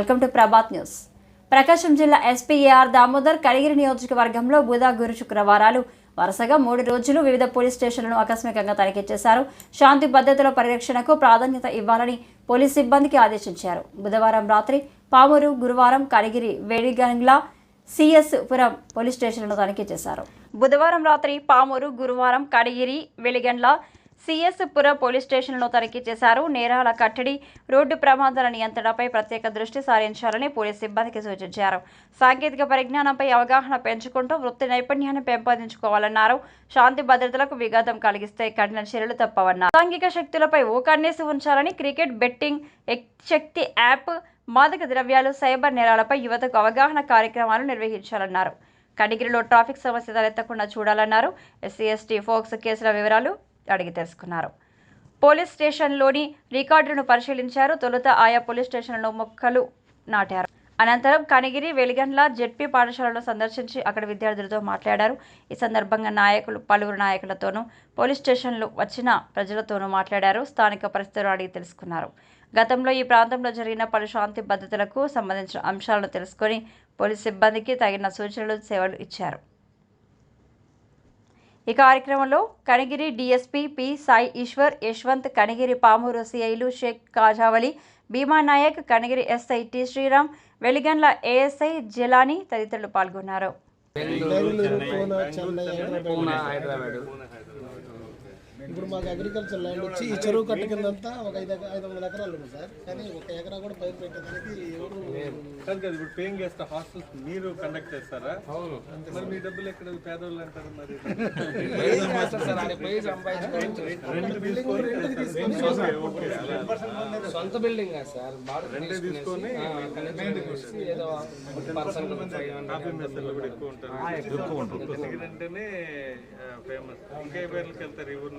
Welcome to Prabhat news. Prakasam జిల్లా SP A R Damodar Kadigiri నియోజకవర్గంలో బుధ గురు శుక్రవారాలు. వరుసగా మూడు రోజులు వివిధ పోలీస్ స్టేషన్లను ఆకస్మికంగా తనిఖీ చేశారు. శాంతి భద్రతల పరిరక్షణకు ప్రాధాన్యత ఇవ్వాలని పోలీస్ సిబ్బందికి ఆదేశించారు. బుధవారం రాత్రి పామూరు గురువారం కడిగిరి వేడిగంగ్లా సిఎస్ పురం పోలీస్ స్టేషన్లను తనిఖీ చేశారు. బుధవారం రాత్రి పామూరు గురువారం Kadigiri Veligandla C S Pura police స్టేషన్లను తనిఖీ చేశారు. నేరాల కట్టడి రోడ్డు ప్రమాదాల నియంత్రణపై ప్రత్యేక దృష్టి సారించాలని పోలీస్ సిబ్బందికి సూచించారు. సాంకేతిక పరిజ్ఞానంపై అవగాహన పెంచుకుంటూ వృత్తి నైపుణ్యాన్ని పెంపొందించుకోవాలన్నారు. శాంతి భద్రతలకు విఘాతం కలిగిస్తే కఠిన చర్యలు తప్పవన్నారు. సాంఘిక శక్తులపై ఓ ఉంచాలని క్రికెట్ బెట్టింగ్ ఎక్ శక్తి యాప్ మాదక ద్రవ్యాలు సైబర్ నేరాలపై యువతకు అవగాహన కార్యక్రమాలు నిర్వహించాలన్నారు. కడిగిరిలో ట్రాఫిక్ సమస్య తలెత్తకుండా చూడాలన్నారు. ఎస్సీ ఎస్టీ ఫోక్స్ కేసుల వివరాలు అడిగి తెలుసుకున్నారు. పోలీస్ స్టేషన్లోని రికార్డులను పరిశీలించారు. తొలుత ఆయా పోలీస్ స్టేషన్లలో మొక్కలు నాటారు. అనంతరం కనిగిరి వెలిగండ్ల జెడ్పీ పాఠశాలను సందర్శించి అక్కడ విద్యార్థులతో మాట్లాడారు. ఈ సందర్భంగా నాయకులు పలువురు నాయకులతోనూ పోలీస్ స్టేషన్లు వచ్చిన ప్రజలతోనూ మాట్లాడారు. స్థానిక పరిస్థితులు అడిగి తెలుసుకున్నారు. గతంలో ఈ ప్రాంతంలో జరిగిన పలు శాంతి భద్రతలకు సంబంధించిన అంశాలను తెలుసుకొని పోలీస్ సిబ్బందికి తగిన సూచనలు సేవలు ఇచ్చారు. ఈ కార్యక్రమంలో Kanigiri DSP P Sai Eshwar Yashwant Kanigiri Pamuru సిఐలు Sheikh Kajavali Bhima Nayak Kanigiri SI T Sriram Veligandla ASI Jalani తదితరులు పాల్గొన్నారు. ఇప్పుడు మాకు అగ్రికల్చర్ ల్యాండ్ వచ్చి ఈ చెరువు కట్టు కిందంతా ఒక ఐదు ఐదు వందల ఎకరాలు ఉంది సార్. కానీ ఒక ఎకరా కూడా పైరు పెట్టడానికి ఎవరు కాదు కదా ఇప్పుడు పేయింగ్ గెస్ట్ హాస్టల్స్ మీరు కండక్ట్ చేస్తారా? అవును. మరి మీ డబ్బులు ఎక్కడ పేదోళ్ళు అంటారు మరి. సొంత బిల్డింగ్ సార్. బాగా తీసుకొని ఎక్కువ ఉంటారు. ఎందుకంటే అంటేనే ఫేమస్ ఇంకా పేర్లకి వెళ్తారు ఈ ఊరు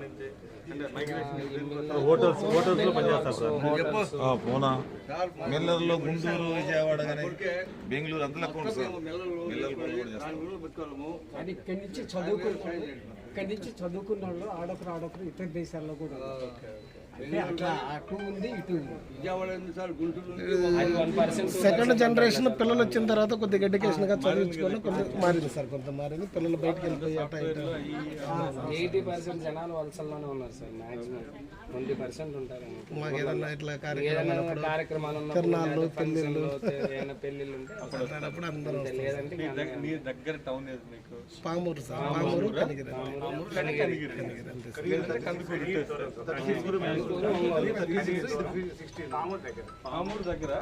హోటల్స్ హోటల్స్లో పనిచేస్తారు సార్. ఆ, పూనా? నెల్లూరులో గుంటూరు విజయవాడ కానీ బెంగళూరు అంతలో ఉంటుంది సార్. నెల్లూరు కూడా కూడా చేస్తారు. అది ఇక్కడి నుంచి చదువుకున్న ఇక్కడి నుంచి చదువుకున్న వాళ్ళు ఆడొకరు ఆడొకరు ఇతర దేశాల్లో కూడా సెకండ్ జనరేషన్ పిల్లలు వచ్చిన తర్వాత కొద్దిగా ఎడ్యుకేషన్గా చదివించుకొని కొంత మారింది సార్ కొంత మారింది. పిల్లలు బయటకు వెళ్ళిపోయి అట్లా ఇట్లా ఎయిటీ పర్సెంట్ జనాలు వలసల్లోనే ఉన్నారు సార్ మాక్సిమం ట్వంటీ పర్సెంట్ ఉంటారు మాకు ఏదన్నా ఇట్లా కార్యక్రమాలు తిరణాలు, పెళ్ళిళ్ళు. అప్పుడు అందరూ దగ్గర టౌన్ ఏది మీకు? పామూరు సార్ పామూరు. కనిగిరి. పామూరు దగ్గర.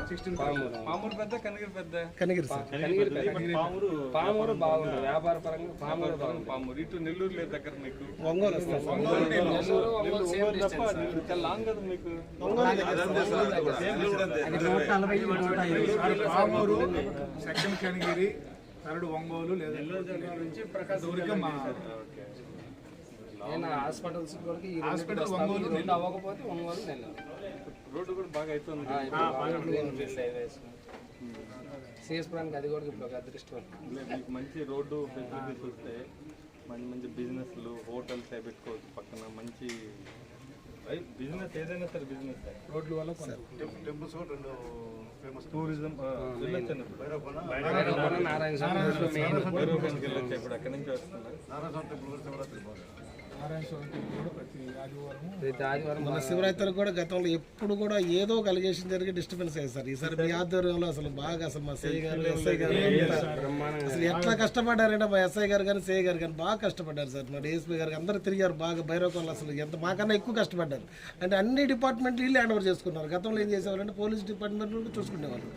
పామూరు. పెద్ద. కనిగిరి పెద్ద కనిగిరి పామూరు పామూరు బాగుంది. వ్యాపార పరంగా పామూరు బాగుంది. పామూరు. ఇటు నెల్లూరు లేదు దగ్గర మీకు. ఒంగోలు. ఇంకా లాంగ్ కదా మీకు. పామూరు సెకండ్ కనిగిరి థర్డ్ ఒంగోలు లేదా దూరిక మా నేను హాస్పిటల్స్ కూడా రెండు హాస్పిటల్. ఒంగోలు, రెండు అవ్వకపోతే ఒంగోలు నెల్లూరు. రోడ్డు కూడా బాగా అవుతుంది. సిఎస్పురానికి అది కూడా ఇప్పుడు అదృష్టం మీకు మంచి రోడ్డు ఫెసిలిటీస్ వస్తే మంచి మంచి బిజినెస్లు హోటల్స్ అవి పెట్టుకోవచ్చు పక్కన. మంచి బిజినెస్ ఏదైనా సరే బిజినెస్. రోడ్ల వల్ల కొంత టూరిజం వెళ్ళొచ్చాను ఇప్పుడు. భైరవకొండ, నారాయణ స్వామి వెళ్ళొచ్చా ఇప్పుడు. అక్కడి నుంచి వస్తున్నారు నారాయణ స్వామి టెంపుల్ కూడా ప్రతి ఆదివారం ప్రతి ఆదివారం మన శివరాత్రి కూడా గతంలో ఎప్పుడు కూడా ఏదో ఒక అలిగేషన్ జరిగి డిస్టర్బెన్స్ అయ్యింది సార్ ఈసారి మీ ఆధ్వర్యంలో అసలు బాగా అసలు మా సిఐ గారు ఎస్ఐ గారు అసలు ఎట్లా కష్టపడ్డారంటే మా ఎస్ఐ గారు కానీ సిఐ గారు కానీ బాగా కష్టపడ్డారు సార్. మా డిఎస్పీ గారు అందరూ తిరిగారు బాగా. భైరవకంలో అసలు ఎంత మాకన్నా ఎక్కువ కష్టపడ్డారు. అంటే అన్ని డిపార్ట్మెంట్లు వీళ్ళు హ్యాండ్ ఓవర్ చేసుకున్నారు. గతంలో ఏం చేసేవారంటే పోలీస్ డిపార్ట్మెంట్ కూడా చూసుకునేవాళ్ళు.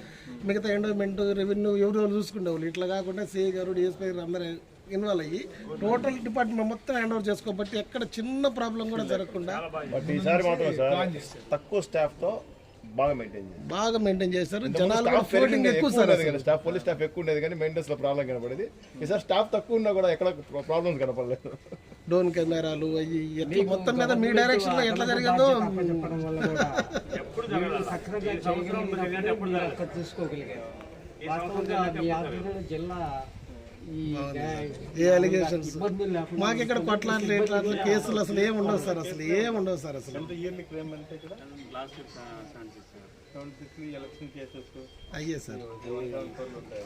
మిగతా ఎండోమెంట్ రెవెన్యూ ఎవరు చూసుకునేవాళ్ళు. ఇట్లా కాకుండా సిఐ గారు డిఎస్పీ గారు అందరూ ఇన్వాల్వ్ అయ్యి టోటల్ డిపార్ట్మెంట్ మొత్తం హ్యాండ్ ఓవర్ చేసుకోబట్టి ఎక్కడ చిన్న ప్రాబ్లం కూడా జరగకుండా బట్ ఈసారి మాత్రం సార్ తక్కువ స్టాఫ్తో బాగా మెయింటైన్ బాగా మెయింటైన్ చేశారు జనాలు కూడా ఫ్లోటింగ్ ఎక్కువ సార్. స్టాఫ్ పోలీస్ స్టాఫ్ ఎక్కువ ఉండేది కానీ మెయింటెనెన్స్లో ప్రాబ్లం కనపడేది. ఈసారి స్టాఫ్ తక్కువ ఉన్నా కూడా ఎక్కడ ప్రాబ్లమ్స్ కనపడలేదు. డ్రోన్ కెమెరాలు అవి ఎట్లా మొత్తం మీద మీ డైరెక్షన్లో ఎట్లా జరిగిందో? చెప్పడం వల్ల కూడా మీరు సక్రమంగా జిల్లా ఏ అలిగేషన్స్ మాకు ఇక్కడ కొట్లాట్లు ఇట్లాట్లు కేసులు అసలు ఏం ఉండవు సార్ అసలు ఏం ఉండవు సార్ అసలు. అయ్యే సార్.